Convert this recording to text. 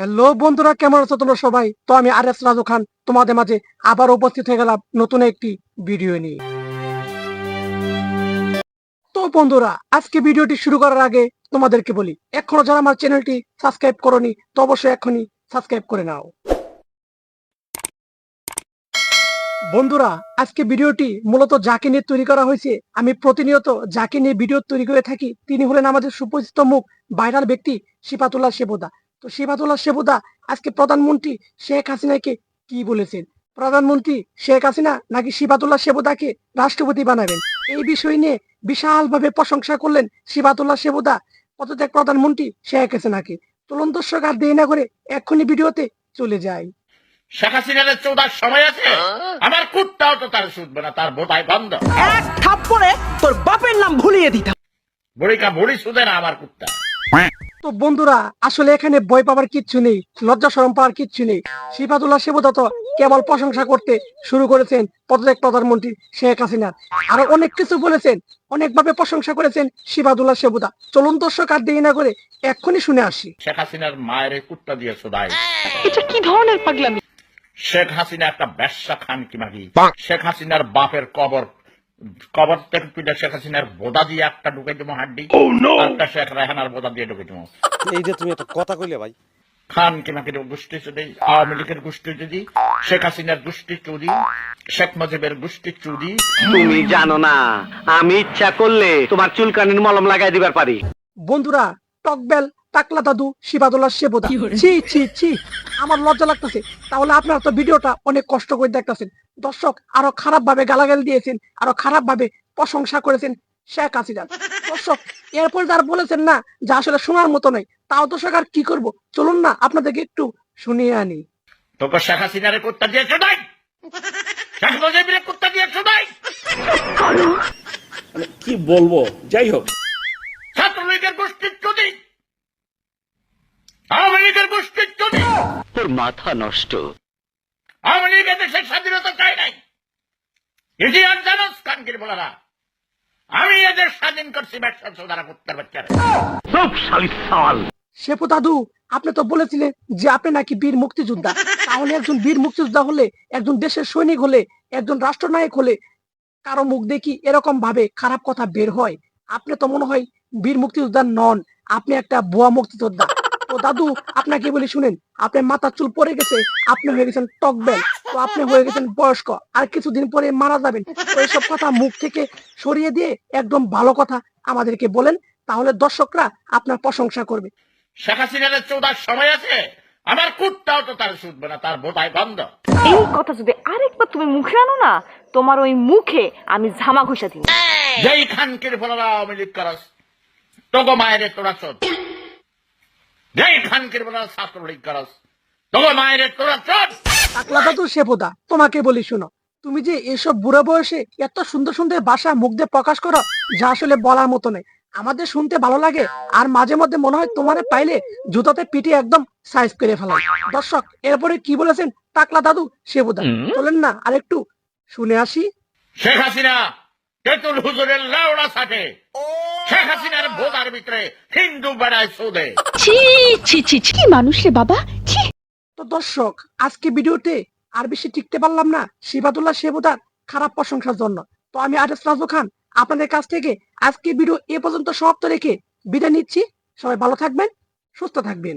Hello বন্ধুরা, কেমন আছো তোমরা সবাই? তো আমি আর এস রাজু খান, তোমাদের মাঝে আবার উপস্থিত হয়ে গেলাম নতুন একটি ভিডিও নিয়ে। তো বন্ধুরা, আজকে ভিডিওটি শুরু করার আগে তোমাদেরকে বলি, এখনও যারা আমার চ্যানেলটি সাবস্ক্রাইব করনি, তো অবশ্যই এখনই সাবস্ক্রাইব করে নাও। বন্ধুরা, আজকে ভিডিওটি মূলত যাকে নিয়ে তৈরি করা হয়েছে, আমি প্রতিনিয়ত যাকে নিয়ে ভিডিও তৈরি করে থাকি, তিনি হলেন আমাদের সুপরিচিত মুখ ভাইরাল ব্যক্তি শিপাতুল্লাহ সেবুদা তো শিবাতুল্লাহ সেবুদা আজকে প্রধানমন্ত্রী শেখ হাসিনাকে কি বলেছেন? প্রধানমন্ত্রী শেখ হাসিনা নাকি শিবাতুল্লাহ সেবুদাকে রাষ্ট্রপতি বানাবেন? এই বিষয় নিয়ে বিশালভাবে প্রশংসা করলেন শিবাতুল্লাহ সেবুদা পদত্যাগ প্রধানমন্ত্রী শেখ হাসিনাকে চলুন দর্শক আর দেরি না করে এক্ষুনি ভিডিওতে চলে যাই। শেখ হাসিনার চৌদার সময় আছে? আমার কুটটাও তো তার শুধবে না তার বোটাই বন্ধ। এক থাপ্পড়ে তোর বাপের নাম ভুলিয়ে দিতাম। বুড়িকা বুড়ি শুধে না আমার কুটটা তো বন্ধুরা আসলে এখানে ভয় পাওয়ার কিচ্ছু নেই লজ্জা শরম পাওয়ার কিচ্ছু নেই। শিবাতুল্লাহ সেবুদা তো কেবল প্রশংসা করতে শুরু করেছেন পদত্যাগ প্রধানমন্ত্রী শেখ হাসিনার। আরও অনেক কিছু বলেছেন অনেকভাবে প্রশংসা করেছেন শিবাদুল্লাহ সেবুদা চলুন দর্শক আর দেরি না করে এক্ষুনি শুনে আসি। শেখ হাসিনার মায়ের কুটটা দিয়ে শোধাই এটা কি ধরনের পাগলামি? শেখ হাসিনা একটা ব্যবসা খান কি মাগি শেখ হাসিনার বাপের কবর কবর থেকে তুলে শেখ হাসিনার বোদা দিয়ে একটা ঢুকে দেবো হাড্ডি। একটা শেখ রেহানার বোদা দিয়ে ঢুকে দেবো এই যে তুমি একটা কথা কইলে ভাই। খান কিমাকে গোষ্ঠী চুরি আওয়ামী লীগের গোষ্ঠী চুরি শেখ হাসিনার গোষ্ঠী চুরি শেখ মুজিবের গোষ্ঠী চুরি তুমি জানো না আমি ইচ্ছা করলে তোমার চুলকানির মলম লাগাই দিবার পারি। বন্ধুরা টকবেল টাকলা দাদু শিবাদুল্লাহ সেবুদা ছি ছি ছি। আমার লজ্জা লাগতেছে। তাহলে আপনারা তো ভিডিওটা অনেক কষ্ট করে দেখতেছেন। দর্শক আরও খারাপ ভাবে গালাগাল দিয়েছেন আরও খারাপ ভাবে প্রশংসা করেছেন শেখ হাসিনা দর্শক এরপর যারা বলেছেন না যা আসলে শোনার মতো নয় তাও দর্শক আর কি করব? চলুন না আপনাদেরকে একটু শুনিয়ে আনি। তোকে শেখ হাসিনার কুত্তা দিয়ে শোধাই শেখ মুজিবের কুত্তা দিয়ে শোধাই মানে কি বলব? যাই হোক। লীগের তোর মাথা নষ্ট। আওয়ামী লীগ দেশের স্বাধীনতা চাই নাই। ইতিহাস জানোস কানকির বলারা। আমি এদের স্বাধীন করছি ব্যবসা সৌদারা বাচ্চারা। সব শালির সাল। শেপু দাদু আপনি তো বলেছিলেন যে আপনি নাকি বীর মুক্তিযোদ্ধা। তাহলে একজন বীর মুক্তিযোদ্ধা হলে একজন দেশের সৈনিক হলে একজন রাষ্ট্রনায়ক হলে কারও মুখ দেখি এরকম ভাবে খারাপ কথা বের হয়। আপনি তো মনে হয় বীর মুক্তিযোদ্ধা নন আপনি একটা ভুয়া মুক্তিযোদ্ধা। তো দাদু আপনাকে বলি শুনেন? আপনার মাথার চুল পড়ে গেছে আপনি হয়ে গেছেন টকবেল তো আপনি হয়ে গেছেন বয়স্ক আর কিছুদিন পরে মারা যাবেন। এইসব কথা মুখ থেকে সরিয়ে দিয়ে একদম ভালো কথা আমাদেরকে বলেন তাহলে দর্শকরা আপনার প্রশংসা করবে। শেখ হাসিনার চৌদার সময় আছে আমার কুটটাও তো তার শুধবে না তার বোটাই বন্ধ। এই কথা যদি আরেকবার তুমি মুখে আনো না তোমার ওই মুখে আমি ঝামা ঘষা দিব। যেই খানকির বলারা আওয়ামী লীগ করস তোগো মায়ের তোরা চোদ। ছাত্রলীগ করস। মায়ের তোরা তোমাকে বলি শোনো তুমি যে এসব বুড়ো বয়সে এত সুন্দর সুন্দর ভাষা মুখ দিয়ে প্রকাশ করো যা আসলে বলার মতো নেই আমাদের শুনতে ভালো লাগে আর মাঝে মধ্যে মনে হয় তোমারে পাইলে জুতাতে পিঠে একদম সাইজ করে ফেলাই দর্শক এরপরে কি বলেছেন টাকলা দাদু শেবুদা বলেন না আর একটু শুনে আসি। শেখ হাসিনা তেতুল হুজুরের লাউড়া সাথে। শেখ হাসিনার ভোগার ভিতরে হিন্দু বেড়ায় সুদে। ছি ছি ছি ছি। কি মানুষ রে বাবা? ছি। তো দর্শক আজকে ভিডিওতে আর বেশি টিকতে পারলাম না শিবাদুল্লাহ শেবুদার খারাপ প্রশংসার জন্য। তো আমি আরেস রাজু খান আপনাদের কাছ থেকে আজকে ভিডিও এ পর্যন্ত সমাপ্ত রেখে বিদায় নিচ্ছি। সবাই ভালো থাকবেন সুস্থ থাকবেন।